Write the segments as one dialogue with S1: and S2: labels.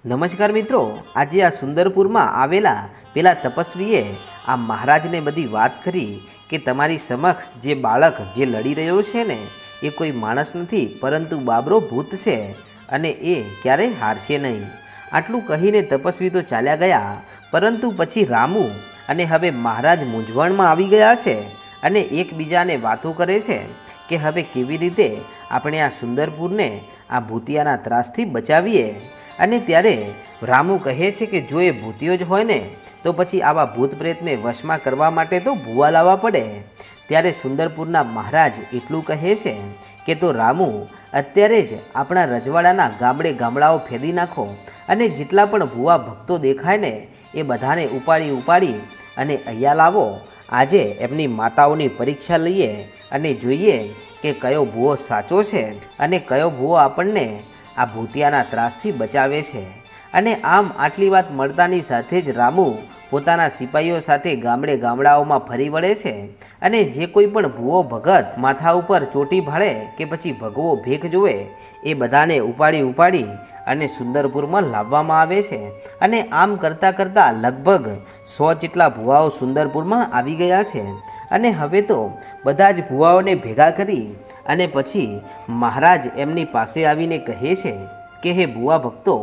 S1: નમસ્કાર મિત્રો, આજે આ સુંદરપુરમાં આવેલા પેલા તપસ્વીએ આ મહારાજને બધી વાત કરી કે તમારી સમક્ષ જે બાળક જે લડી રહ્યો છે ને, એ કોઈ માણસ નથી, પરંતુ બાબરો ભૂત છે અને એ ક્યારેય હારશે નહીં. આટલું કહીને તપસ્વી તો ચાલ્યા ગયા, પરંતુ પછી રામુ અને હવે મહારાજ મૂંઝવણમાં આવી ગયા છે અને એકબીજાને વાતો કરે છે કે હવે કેવી રીતે આપણે આ સુંદરપુરને આ ભૂતિયાના ત્રાસથી બચાવીએ. અને ત્યારે રામુ કહે છે કે જો એ ભૂતિયો જ હોય ને, તો પછી આવા ભૂત પ્રેતને વશમાં કરવા માટે તો ભૂવા લાવવા પડે. ત્યારે સુંદરપુરના મહારાજ એટલું કહે છે કે તો રામુ, અત્યારે જ આપણા રજવાડાના ગામડે ગામડાઓ ફેરી નાખો અને જેટલા પણ ભૂવા ભક્તો દેખાય ને, એ બધાને ઉપાડી ઉપાડી અને અહીંયા લાવો. આજે એમની માતાઓની પરીક્ષા લઈએ અને જોઈએ કે કયો ભૂવો સાચો છે અને કયો ભૂવો આપણને આ ભૂતિયાના ત્રાસથી બચાવે છે. અને આમ આટલી વાત મળતાની સાથે જ રામુ પોતાના સિપાહીઓ સાથે ગામડે ગામડાઓમાં ફરી વળે છે અને જે કોઈ પણ ભૂવો ભગત માથા ઉપર ચોટી ભાળે કે પછી ભગવો ભેખ જુએ એ બધાને ઉપાડી ઉપાડી અને સુંદરપુરમાં લાવવામાં આવે છે. અને આમ કરતાં કરતાં લગભગ સો જેટલા ભૂવાઓ સુંદરપુરમાં આવી ગયા છે. અને હવે તો બધા જ ભૂવાઓને ભેગા કરી અને પછી મહારાજ એમની પાસે આવીને કહે છે કે, હે ભુવા ભક્તો,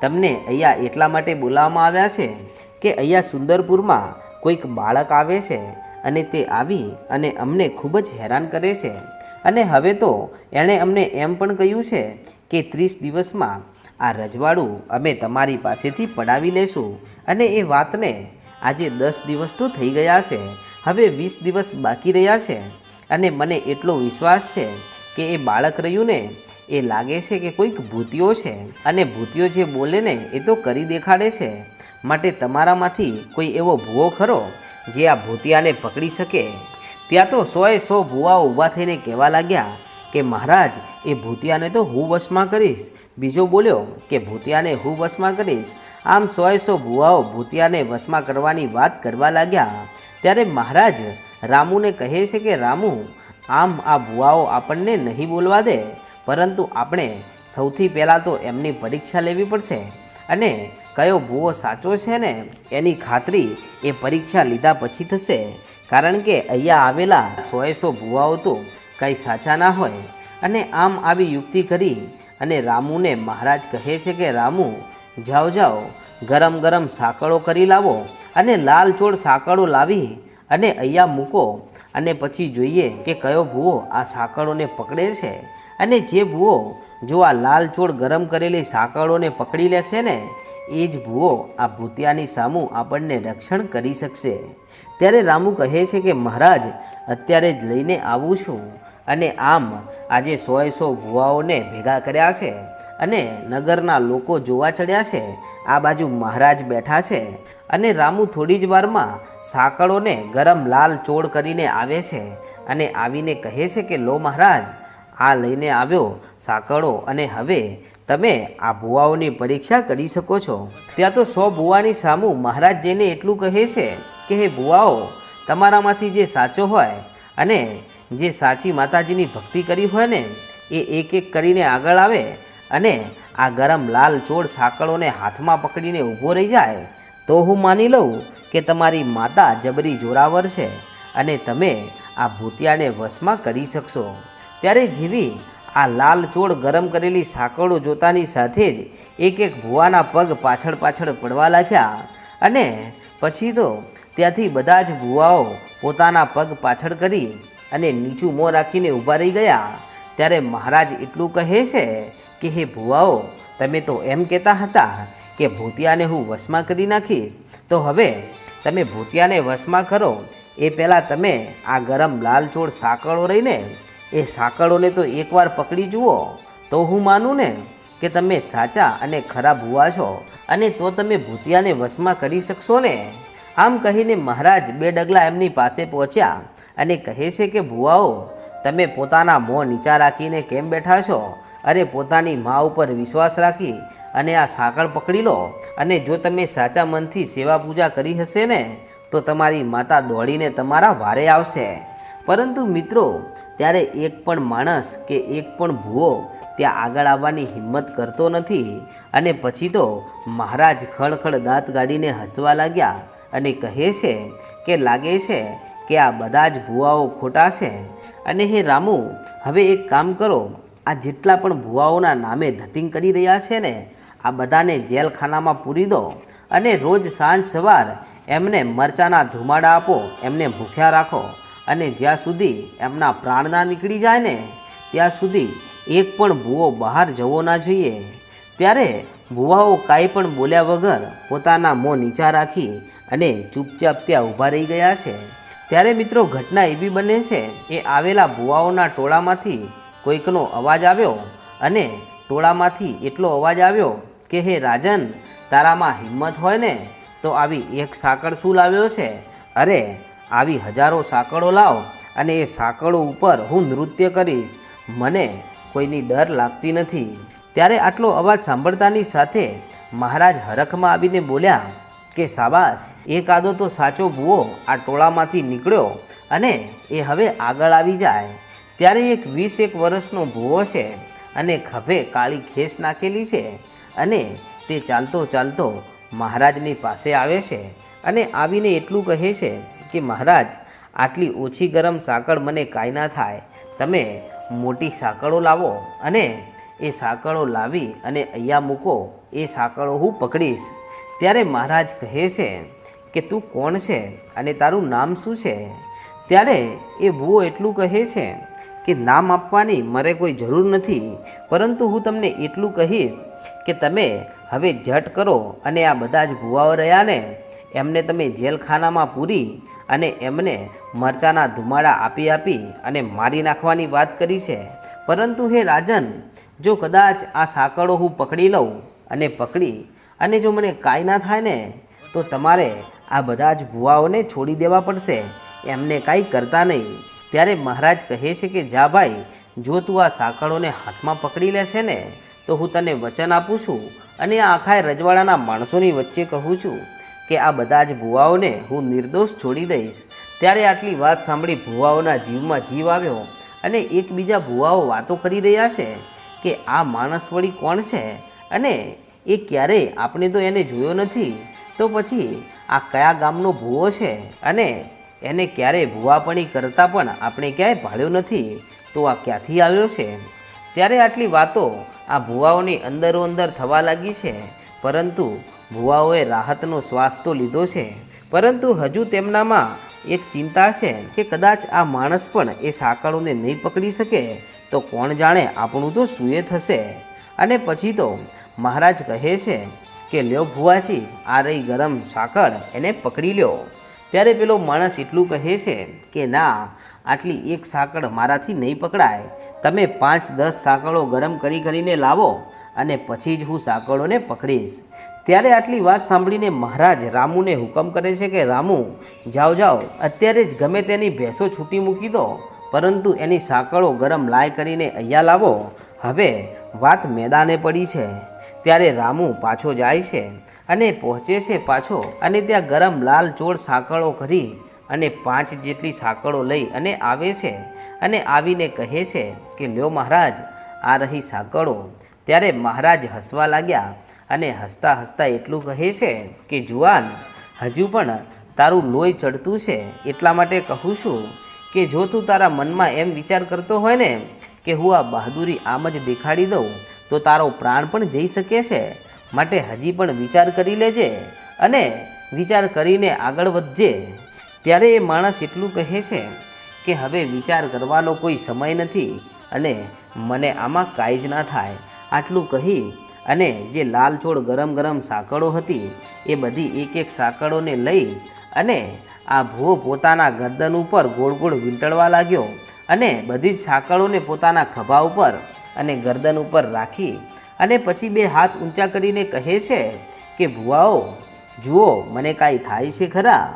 S1: તમને અહીંયા એટલા માટે બોલાવવામાં આવ્યા છે કે અહીંયા સુંદરપુરમાં કોઈક બાળક આવે છે અને તે આવી અને અમને ખૂબ જ હેરાન કરે છે. અને હવે તો એણે અમને એમ પણ કહ્યું છે કે, ત્રીસ દિવસમાં આ રજવાડું અમે તમારી પાસેથી પડાવી લેશું અને એ વાતને આજે દસ દિવસ તો થઈ ગયા છે. હવે વીસ દિવસ બાકી રહ્યા છે. અને મને એટલો વિશ્વાસ છે કે એ બાળક રહ્યું ને, એ લાગે છે કે કોઈક ભૂતિયો છે. અને ભૂતિયો જે બોલે ને, એ તો કરી દેખાડે છે. માટે તમારામાંથી કોઈ એવો ભૂવો ખરો, જે આ ભૂતિયાને પકડી શકે? ત્યાં તો સોએ સો ભૂવાઓ ઊભા થઈને કહેવા લાગ્યા કે, મહારાજ, એ ભૂતિયાને તો હું વશમાં કરીશ. બીજો બોલ્યો કે, ભૂતિયાને હું વશમાં કરીશ. આમ સોએ સો ભૂવાઓ ભૂતિયાને વશમાં કરવાની વાત કરવા લાગ્યા. ત્યારે મહારાજ રામુને કહે છે કે, રામુ, આમ આ ભુવાઓ આપણને નહીં બોલવા દે, પરંતુ આપણે સૌથી પહેલાં તો એમની પરીક્ષા લેવી પડશે. અને કયો ભૂવો સાચો છે ને, એની ખાતરી એ પરીક્ષા લીધા પછી થશે. કારણ કે અહીંયા આવેલા સોએ સો ભૂવાઓ તો કંઈ સાચા ના હોય. અને આમ આવી યુક્તિ કરી અને રામુને મહારાજ કહે છે કે, રામુ, જાઓ જાઓ, ગરમ ગરમ સાંકળો કરી લાવો અને લાલચોળ સાકળો લાવી અને અહીંયા મૂકો અને પછી જોઈએ કે કયો ભૂવો આ સાંકળોને પકડે છે. અને જે ભૂવો જો આ લાલ ચોળ ગરમ કરેલી સાંકળોને પકડી લેશે ને, એ જ ભૂવો આ ભૂતિયાની સામું આપણને રક્ષણ કરી શકશે. ત્યારે રામુ કહે છે કે મહારાજ, અત્યારે જ લઈને આવું છું. અને આમ આજે સોએ સો ભુવાઓને ભેગા કર્યા છે અને નગરના લોકો જોવા ચડ્યા છે. આ બાજુ મહારાજ બેઠા છે અને રામુ થોડી જ વારમાં સાંકળોને ગરમ લાલ ચોળ કરીને આવે છે અને આવીને કહે છે કે, લો મહારાજ, આ લઈને આવ્યો સાંકળો અને હવે તમે આ ભુવાઓની પરીક્ષા કરી શકો છો. ત્યાં તો સો ભુવાની સામું મહારાજ જઈને એટલું કહે છે કે, હે ભુવાઓ, તમારામાંથી જે સાચો હોય અને જે સાચી માતાજીની ભક્તિ કરી હોય ને, એ એક એક કરીને આગળ આવે અને આ ગરમ લાલ ચોળ સાંકળોને હાથમાં પકડીને ઊભો રહી જાય, તો હું માની લઉં કે તમારી માતા જબરી જોરાવર છે અને તમે આ ભૂતિયાને વશમાં કરી શકશો. ત્યારે જેવી આ લાલ ચોળ ગરમ કરેલી સાંકળો જોતાની સાથે જ એક એક ભુવાના પગ પાછળ પાછળ પડવા લાગ્યા અને પછી તો ત્યાંથી બધા જ ભુવાઓ પોતાના પગ પાછળ કરી અને નીચું મોં રાખીને ઊભા રહી ગયા. ત્યારે મહારાજ એટલું કહે છે કે, હે ભુવાઓ, તમે તો એમ કહેતા હતા કે ભૂતિયાને હું વશમાં કરી નાખીશ. તો હવે તમે ભૂતિયાને વશમાં કરો. એ પહેલાં તમે આ ગરમ લાલ છોડ સાંકળો રહીને, એ સાંકળોને તો એકવાર પકડી જુઓ. તો હું માનું ને કે તમે સાચા અને ખરા ભૂવા છો અને તો તમે ભૂતિયાને વશમાં કરી શકશો ને. આમ કહીને મહારાજ બે ડગલા એમની પાસે પહોંચ્યા અને કહે છે કે, ભુવાઓ, તમે પોતાના મોં નીચા રાખીને કેમ બેઠા છો? અરે પોતાની મા ઉપર વિશ્વાસ રાખી અને આ સાંકળ પકડી લો. અને જો તમે સાચા મનથી સેવા પૂજા કરી હશે ને, તો તમારી માતા દોડીને તમારા વારે આવશે. પરંતુ મિત્રો, ત્યારે એક પણ માણસ કે એક પણ ભૂવો ત્યાં આગળ આવવાની હિંમત કરતો નથી. અને પછી તો મહારાજ ખળખળ દાંત ગાડીને હસવા લાગ્યા અને કહે છે કે લાગે છે કે આ બધા જ ભૂવાઓ ખોટા છે. અને હે રામુ, હવે એક કામ કરો, આ જેટલા પણ ભૂવાઓના નામે ધતિંગ કરી રહ્યા છે ને, આ બધાને જેલખાનામાં પૂરી દો અને રોજ સાંજ સવાર એમને મરચાના ધુમાડા આપો, એમને ભૂખ્યા રાખો. અને જ્યાં સુધી એમના પ્રાણ ના નીકળી જાય ને, ત્યાં સુધી એક પણ ભૂવો બહાર જવો ના જોઈએ. ત્યારે ભૂવાઓ કાંઈ પણ બોલ્યા વગર પોતાના મોં નીચા રાખી અને ચૂપચાપ ત્યાં ઊભા રહી ગયા છે. ત્યારે મિત્રો ઘટના એવી બને છે એ આવેલા ભુવાઓના ટોળામાંથી કોઈકનો અવાજ આવ્યો અને ટોળામાંથી એટલો અવાજ આવ્યો કે, હે રાજન, તારામાં હિંમત હોય ને, તો આવી એક સાંકળ શું લાવ્યો છે? અરે, આવી હજારો સાંકળો લાવ અને એ સાંકળો ઉપર હું નૃત્ય કરીશ. મને કોઈની ડર લાગતી નથી. ત્યારે આટલો અવાજ સાંભળતાની સાથે મહારાજ હરખમાં આવીને બોલ્યા કે સાબાસ? એક આદો તો સાચો ભૂવો, આ ટોળામાંથી નીકળ્યો અને એ હવે આગળ આવી જાય. ત્યારે એક વીસ એક વર્ષનો ભૂવો છે અને ખભે કાળી ખેસ નાખેલી છે અને તે ચાલતો ચાલતો મહારાજની પાસે આવે છે અને આવીને એટલું કહે છે કે, મહારાજ, આટલી ઓછી ગરમ સાંકળ મને કાંઈ ના થાય. તમે મોટી સાંકળો લાવો અને એ સાંકળો લાવી અને અહીંયા મૂકો. એ સાંકળો હું પકડીશ. ત્યારે મહારાજ કહે છે કે તું કોણ છે અને તારું નામ શું છે? ત્યારે એ ભૂવો એટલું કહે છે કે નામ આપવાની મારે કોઈ જરૂર નથી, પરંતુ હું તમને એટલું કહીશ કે તમે હવે જટ કરો અને આ બધા જ ભૂવાઓ રહ્યા ને, એમને તમે જેલખાનામાં પૂરી અને એમને મરચાના ધુમાડા આપી આપી અને મારી નાખવાની વાત કરી છે. પરંતુ હે રાજન, જો કદાચ આ સાંકળો હું પકડી લઉં અને પકડી. અને જો મને કાંઈ ના થાય ને, તો તમારે આ બધા જ ભૂવાઓને છોડી દેવા પડશે. એમને કાંઈ કરતા નહીં. ત્યારે મહારાજ કહે છે કે, જા ભાઈ, જો તું આ સાંકળોને હાથમાં પકડી લેશે ને, તો હું તને વચન આપું છું. અને આ આખા રજવાડાના માણસોની વચ્ચે કહું છું કે, આ બધા જ ભૂવાઓને હું નિર્દોષ છોડી દઈશ. ત્યારે આટલી વાત સાંભળી ભૂવાઓના જીવમાં જીવ આવ્યો. અને એકબીજા ભૂવાઓ વાતો કરી રહ્યા છે કે, આ માણસ વળી કોણ છે? અને એ ક્યારેય આપણે તો એને જોયો નથી, તો પછી આ કયા ગામનો ભૂવો છે અને એને ક્યારેય ભૂવાપણી કરતાં પણ આપણે ક્યાંય ભાળ્યો નથી, તો આ ક્યાંથી આવ્યો છે? ત્યારે આટલી વાતો આ ભૂવાઓની અંદરો અંદર થવા લાગી છે, પરંતુ ભૂવાઓએ રાહતનો શ્વાસ તો લીધો છે, પરંતુ હજુ તેમનામાં એક ચિંતા છે કે કદાચ આ માણસ પણ એ સાંકળોને નહીં પકડી શકે, તો કોણ જાણે આપણું તો સુએ થશે. અને પછી તો મહારાજ કહે છે કે, લ્યો ભુવાજી, આ રહી ગરમ સાકળ એને પકડી લ્યો. ત્યારે પેલો માણસ એટલું કહે છે કે, ના, આટલી એક સાંકળ મારાથી નહીં પકડાય. તમે પાંચ દસ સાંકળો ગરમ કરી કરીને લાવો અને પછી જ હું સાંકળોને પકડીશ. ત્યારે આટલી વાત સાંભળીને મહારાજ રામુને હુકમ કરે છે કે, રામુ, જાઓ જાઓ. અત્યારે જ ગમે તેની ભેંસો છૂટી મૂકી દો. પરંતુ એની સાંકળો ગરમ લાય કરીને અહીંયા લાવો. હવે વાત મેદાને પડી છે. ત્યારે રામુ પાછો જાય છે અને પહોંચે છે પાછો અને ત્યાં ગરમ લાલ ચોળ સાંકળો કરી અને પાંચ જેટલી સાંકળો લઈ અને આવે છે અને આવીને કહે છે કે, લ્યો મહારાજ, આ રહી સાંકળો. ત્યારે મહારાજ હસવા લાગ્યા અને હસતા હસતા એટલું કહે છે કે, જુવાન, હજુ પણ તારું લોહી ચડતું છે. એટલા માટે કહું છું કે જો તું તારા મનમાં એમ વિચાર કરતો હોય ને કે હું આ બહાદુરી આમ જ દેખાડી દઉં, તો તારો પ્રાણ પણ જઈ શકે છે. માટે હજી પણ વિચાર કરી લેજે અને વિચાર કરીને આગળ વધજે. ત્યારે એ માણસ એટલું કહે છે કે હવે વિચાર કરવાનો કોઈ સમય નથી અને મને આમાં કાંઈ જ ના થાય. આટલું કહી અને જે લાલચોળ ગરમ ગરમ સાંકળો હતી એ બધી એક એક સાંકળોને લઈ અને આ ભૂવો પોતાના ગરદન ઉપર ગોળ ગોળ વીંટળવા લાગ્યો અને બધી જ સાંકળોને પોતાના ખભા ઉપર અને ગરદન ઉપર રાખી અને પછી બે હાથ ઊંચા કરીને કહે છે કે, ભુવાઓ, જુઓ, મને કાંઈ થાય છે ખરા?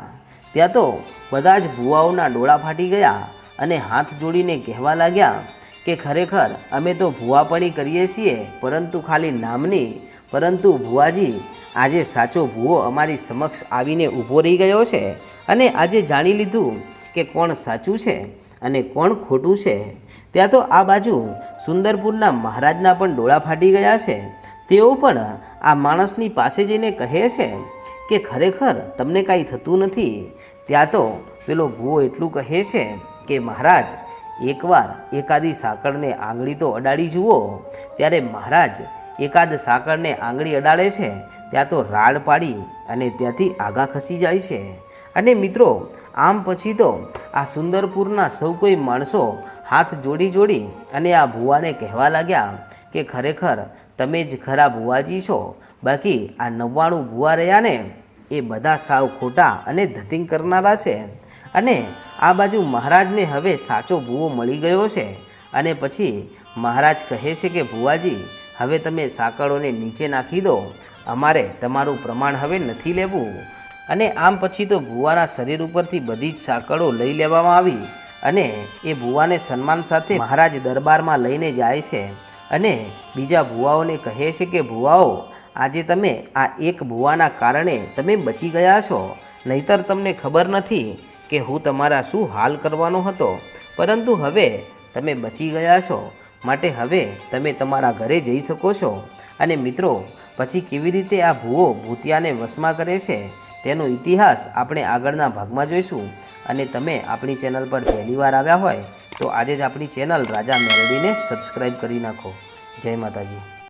S1: ત્યાં તો બધા જ ભુવાઓના ડોળા ફાટી ગયા અને હાથ જોડીને કહેવા લાગ્યા કે, ખરેખર અમે તો ભુવાપણી કરીએ છીએ, પરંતુ ખાલી નામની પરંતુ ભુવાજી, આજે સાચો ભૂવો અમારી સમક્ષ આવીને ઊભો રહી ગયો છે અને આજે જાણી લીધું કે કોણ સાચું છે અને કોણ ખોટું છે. ત્યાં તો આ બાજુ સુંદરપુરના મહારાજના પણ ડોળા ફાટી ગયા છે. તેઓ પણ આ માણસની પાસે જઈને કહે છે કે ખરેખર તમને કાંઈ થતું નથી. ત્યાં તો પેલો ભૂવો એટલું કહે છે કે મહારાજ, એકવાર એકાદી સાંકળને આંગળી તો અડાડી જુઓ, ત્યારે મહારાજ એકાદ સાંકળને આંગળી અડાડે છે, ત્યાં તો રાડ પાડી અને ત્યાંથી આગા ખસી જાય છે. અને મિત્રો, આમ પછી તો આ સુંદરપુરના સૌ કોઈ માણસો હાથ જોડી જોડી અને આ ભુવાને કહેવા લાગ્યા કે, ખરેખર તમે જ ખરા ભુવાજી છો? બાકી આ નવ્વાણું ભુવા રહ્યા ને એ બધા સાવ ખોટા અને ધતિંગ કરનારા છે. અને આ બાજુ મહારાજને હવે સાચો ભૂવો મળી ગયો છે. અને પછી મહારાજ કહે છે કે, ભુવાજી હવે તમે સાંકળોને નીચે નાખી દો. અમારે તમારું પ્રમાણ હવે નથી લેવું. અને આમ પછી તો ભુવાના શરીર ઉપરથી બધી જ સાંકળો લઈ લેવામાં આવી. અને એ ભુવાને સન્માન સાથે મહારાજ દરબારમાં લઈને જાય છે. અને બીજા ભુવાઓને કહે છે કે, ભુવાઓ, આજે તમે આ એક ભુવાના કારણે તમે બચી ગયા છો. નહીતર તમને ખબર નથી કે હું તમારા શું હાલ કરવાનો હતો. પરંતુ હવે તમે બચી ગયા છો. માટે હવે તમે તમારા ઘરે જઈ શકો છો. અને મિત્રો, પછી કેવી રીતે આ ભૂવો ભૂતિયાને વશમાં કરે છે, તેનો ઇતિહાસ આપણે આગળના ભાગમાં જોઈશું. અને તમે આપણી ચેનલ પર પહેલી વાર આવ્યા હોય, તો આજે જ આપણી ચેનલ રાજા મેલડીને સબસ્ક્રાઈબ કરી નાખો. જય માતાજી.